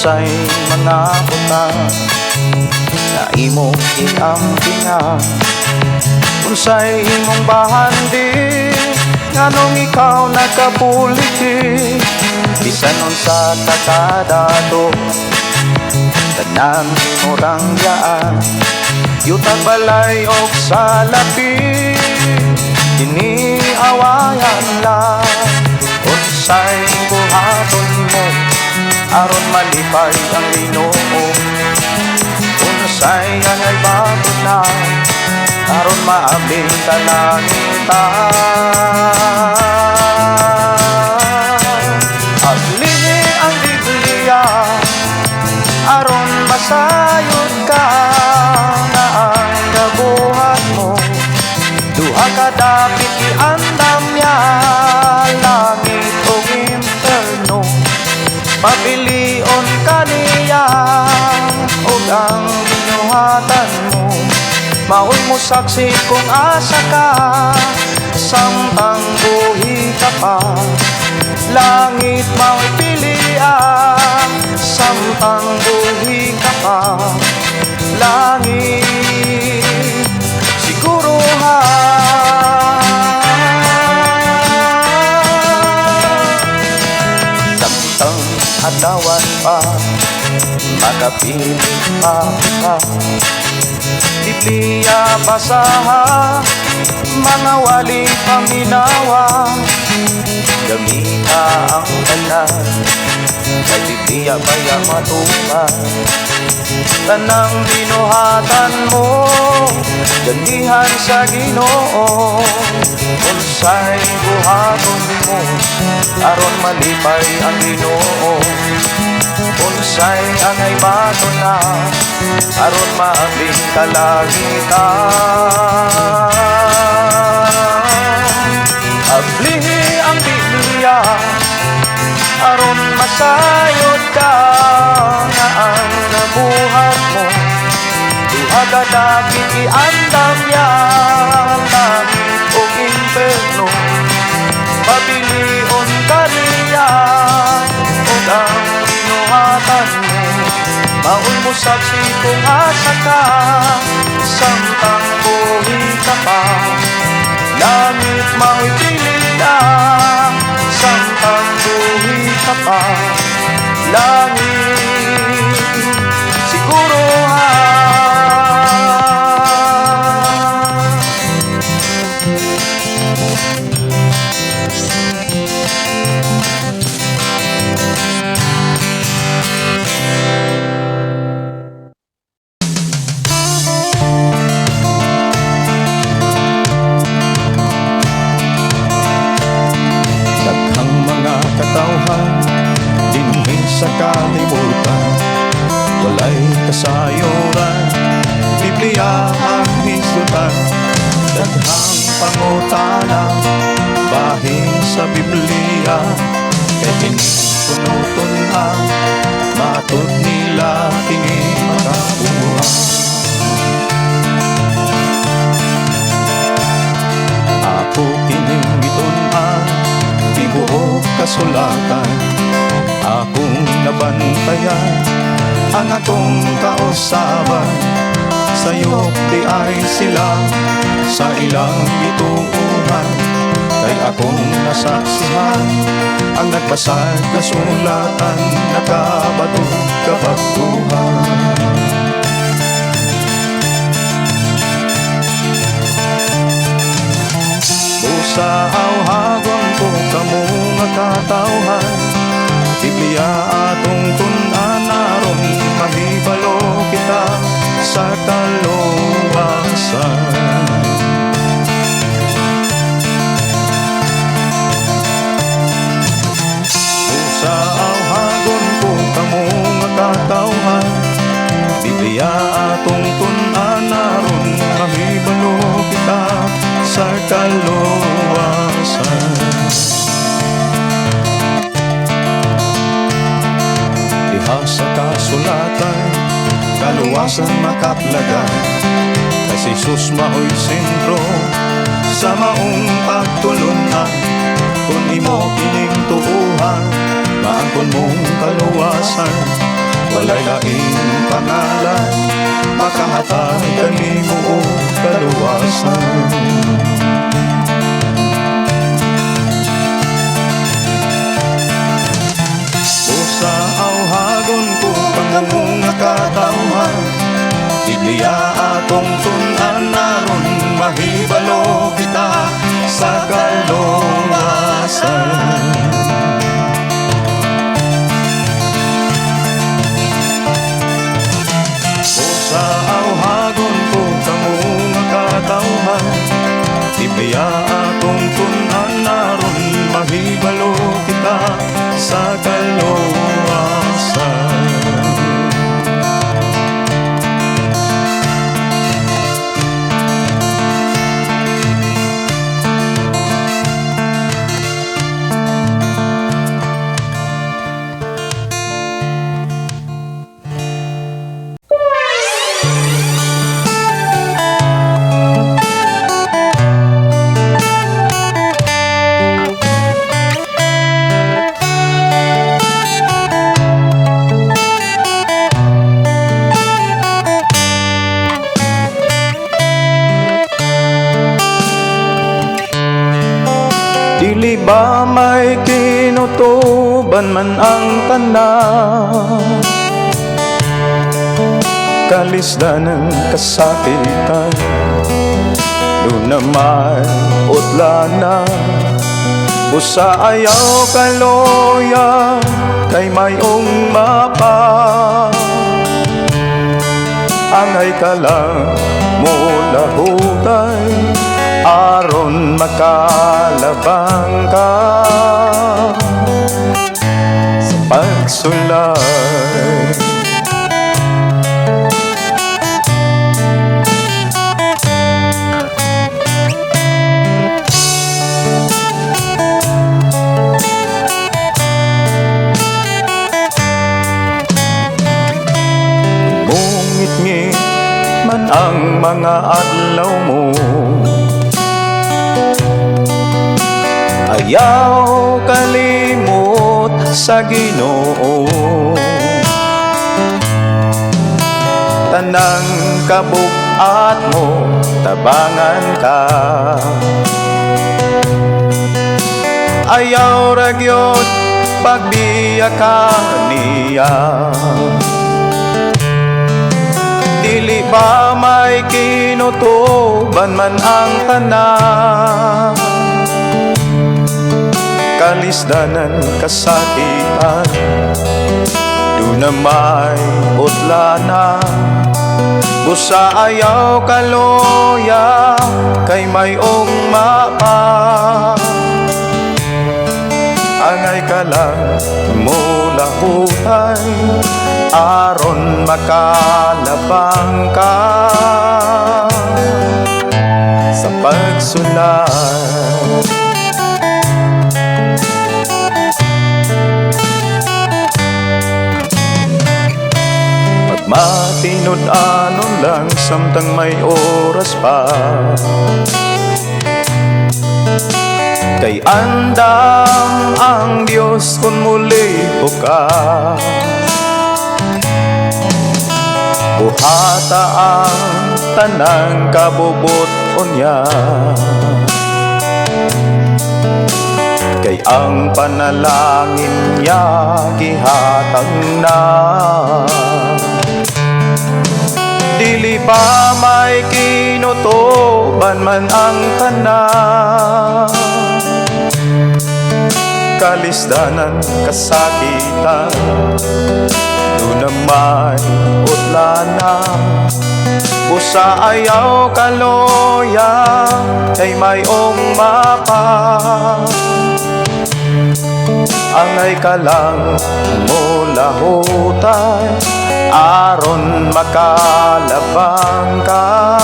Unsay mga butang Na imong iampinan Unsay imong bahandi Nganong ikaw nagkapuliti Bisan unsa takadado Tanan mo rangyaan Yutag balay o sa labi Iniawayan lang Unsay buhaton Aron malipay ang linoo Unsay angay bago na Aron maabing kalangitan Pabilion ka niya O ang binuhatan mo. Maoy mo saksi kung asa ka Samtang buhi ka pa. Langit mao'y pilian Samtang buhi ka pa. Langit Makapiling pa Biblia basaha Mga wali paminawa Gamita ang tanan Kay Biblia baya matuman Tanang binuhatan mo Gandihan sa ginoo. Unsay buhaton mo Aron malipay ang ginoo Unsay angay bato na. Aron maabing kalagitan Ablihi ang Biblia. Aron masayod Saksi kung asa ka Samtang buhi ka pa. Langit mao'y pilihan Samtang buhi ka pa. Langit sa kalibutan Walay kasayuran Biblia ang hisutan. Daghang pangutana Bahin sa Biblia. Kay pinutunuton ang Matod nila Kini makabuha Sa'yo di ay sila. Sa ilang ituuhan Kay akong nasaksihan Ang nagbasag kasulatan Nakabato kabagtuhan Busa awhagon ko kamo nga katawhan. Biblia atong tunan aron mahibalo kita sa kaluwasan kaluwasan makaplagan Kay si Jesus mao'y sentro sa maong pagtulunan Kung imo kining tuuhan maangkon mong kaluwasan. Laylaing pangalan Makahatag kami mo kaluwasan. Usa awhagon ko kamong nakatawhan Biblia atong tunan naron mahibalo kita sa kaluwasan. Usa awhagon ko kamong nakatawhan Biblia atong tunan naron mahibalo kita sa kaluwasan may kinutuban man ang tanan Kalisdanan kasakitan. Luna may utlana Busa ayaw kaloya Kay mayong mapa. Angay ka lang mula hutay Aron makalabang ka. Sa pagsulay. Man ang mga adlaw mo Ayaw kalimot sa ginoo. Tanang kabukat mo, tabangan ka. Ayaw ragyot, pagbiya ka niya. Dili ba may kinutuban man ang tanan Kalisdanan kasakitan. Doon na may utlana Busa ayaw kaloya Kay may mapa Angay ka lang mula hutay Aron makalabang ka. Sa pagsunod Anon lang Samtang may oras pa. Kay andam ang Diyos kung muli ka. Buhata ang tanang kabubot niya. Kay ang panalangin niya gihatag na Dili pa may kinutuban man ang tanan Kalisdanan, kasakitan. Doon may utlana Usa ayaw kaloya Kay may mapa Angay ka lang mula hutay Aron makalabang ka.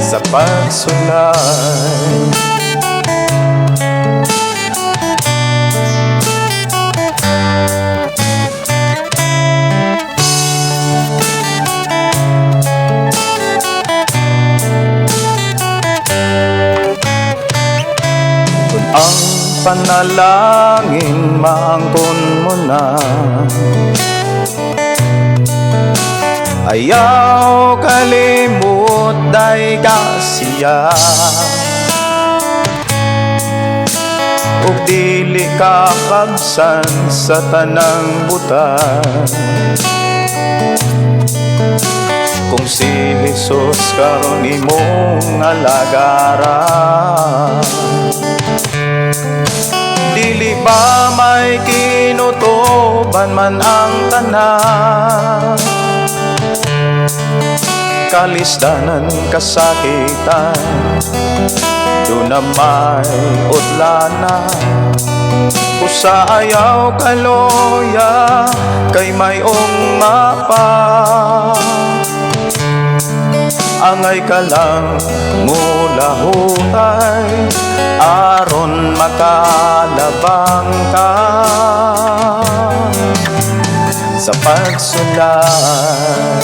Sa pagsulay panalangin maangkon mo na. Ayaw kalimut day kasiya Ug dili ka kabsan sa tanang butan Kung si Jesus karon imong alagaran Dili ba may kinutuban man ang tanan. Kalisdanan kasakitan Doon na may utlana Usa ayaw kaloya Kay may mapa Angay ka lang mula hutay Aron makalabang ka. Sa pagsulat